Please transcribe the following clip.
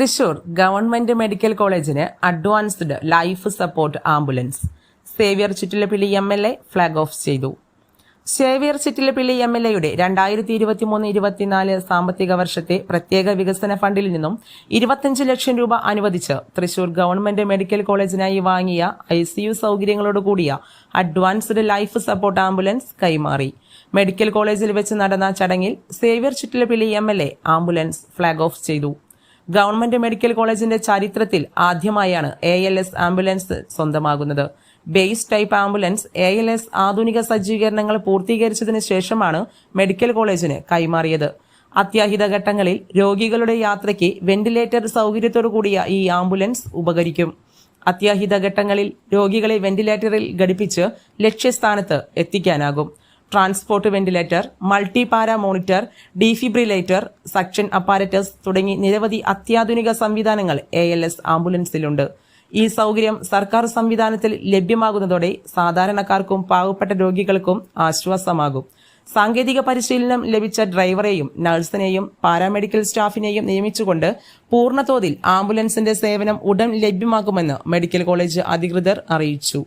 Thrissur government medical കോളേജിന് advanced life support ambulance. Xavier Chittilappilly M L A flag off ചെയ്തു. Xavier Chittilappilly M L എയുടെ രണ്ടായിരത്തി ഇരുപത്തിമൂന്ന് ഇരുപത്തിനാല് സാമ്പത്തിക വർഷത്തെ പ്രത്യേക വികസന ഫണ്ടിൽ നിന്നും ഇരുപത്തിയഞ്ച് ലക്ഷം രൂപ അനുവദിച്ച് തൃശൂർ ഗവൺമെന്റ് മെഡിക്കൽ കോളേജിനായി വാങ്ങിയ ഐ സി യു സൗകര്യങ്ങളോട് കൂടിയ അഡ്വാൻസ്ഡ് ലൈഫ് സപ്പോർട്ട് ആംബുലൻസ് കൈമാറി. മെഡിക്കൽ കോളേജിൽ വെച്ച് നടന്ന ചടങ്ങിൽ Xavier Chittilappilly M L A ambulance flag off ചെയ്തു. ഗവൺമെന്റ് മെഡിക്കൽ കോളേജിന്റെ ചരിത്രത്തിൽ ആദ്യമായാണ് A L S ambulance സ്വന്തമാകുന്നത്. Base type ambulance A L S ആധുനിക സജ്ജീകരണങ്ങൾ പൂർത്തീകരിച്ചതിന് ശേഷമാണ് മെഡിക്കൽ കോളേജിന് കൈമാറിയത്. അത്യാഹിത ഘട്ടങ്ങളിൽ രോഗികളുടെ യാത്രയ്ക്ക് വെന്റിലേറ്റർ സൗകര്യത്തോടു കൂടിയ ഈ ആംബുലൻസ് ഉപകരിക്കും. അത്യാഹിത ഘട്ടങ്ങളിൽ രോഗികളെ വെന്റിലേറ്ററിൽ ഘടിപ്പിച്ച് ലക്ഷ്യസ്ഥാനത്ത് എത്തിക്കാനാകും. Transport ventilator multi para monitor defibrillator suction apparatus തുടങ്ങി നിരവധി അത്യാധുനിക സംവിധാനങ്ങൾ എ എൽ എസ് ആംബുലൻസിലുണ്ട്. ഈ സൗകര്യം സർക്കാർ സംവിധാനത്തിൽ ലഭ്യമാകുന്നതോടെ സാധാരണക്കാർക്കും പാവപ്പെട്ട രോഗികൾക്കും ആശ്വാസമാകും. സാങ്കേതിക പരിശീലനം ലഭിച്ച ഡ്രൈവറെയും നഴ്സിനെയും പാരാമെഡിക്കൽ സ്റ്റാഫിനെയും നിയമിച്ചുകൊണ്ട് പൂർണതോതിൽ ആംബുലൻസിന്റെ സേവനം ഉടൻ ലഭ്യമാക്കുമെന്ന് മെഡിക്കൽ കോളേജ് അധികൃതർ അറിയിച്ചു.